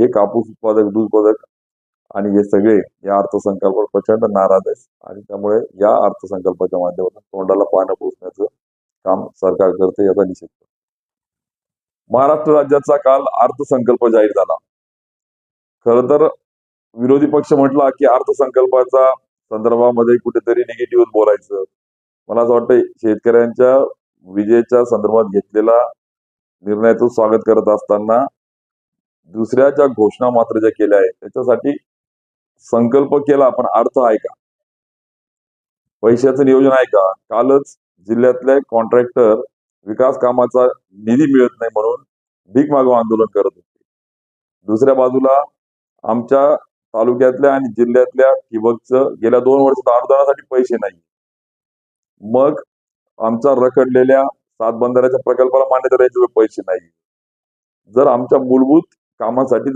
हे कापूस उत्पादक दूध उत्पादक आणि हे सगळे या अर्थसंकल्पावर प्रचंड नाराज आहेत. आणि त्यामुळे या अर्थसंकल्पाच्या माध्यमातून तोंडाला पानं पोचण्याचं काम सरकार करते याचा निषेध. करतो. महाराष्ट्र राज्याचा काल अर्थसंकल्प जाहीर झाला. खर तर विरोधी पक्ष म्हटला की अर्थसंकल्पाचा संदर्भामध्ये कुठेतरी निगेटिव्ह बोलायचं. मला असं वाटतं शेतकऱ्यांच्या विजेच्या संदर्भात घेतलेला निर्णयाचं स्वागत करत असताना दुसऱ्या ज्या घोषणा मात्र ज्या केल्या आहेत त्याच्यासाठी संकल्प केला पण अर्थ आहे का? पैशाचं नियोजन आहे का? कालच जिल्ह्यातले कॉन्ट्रॅक्टर विकास कामाचा निधी मिळत नाही म्हणून भीक मागो आंदोलन करत होते. दुसऱ्या बाजूला आमच्या तालुक्यातल्या आणि जिल्ह्यातल्या ठिबकचं गेल्या दोन वर्ष अनुदानासाठी पैसे नाही मग आमच्या रखडलेल्या सात बंधाऱ्याच्या प्रकल्पाला मान्यता द्यायचे पैसे नाही जर आमच्या मूलभूत कामासाठी जर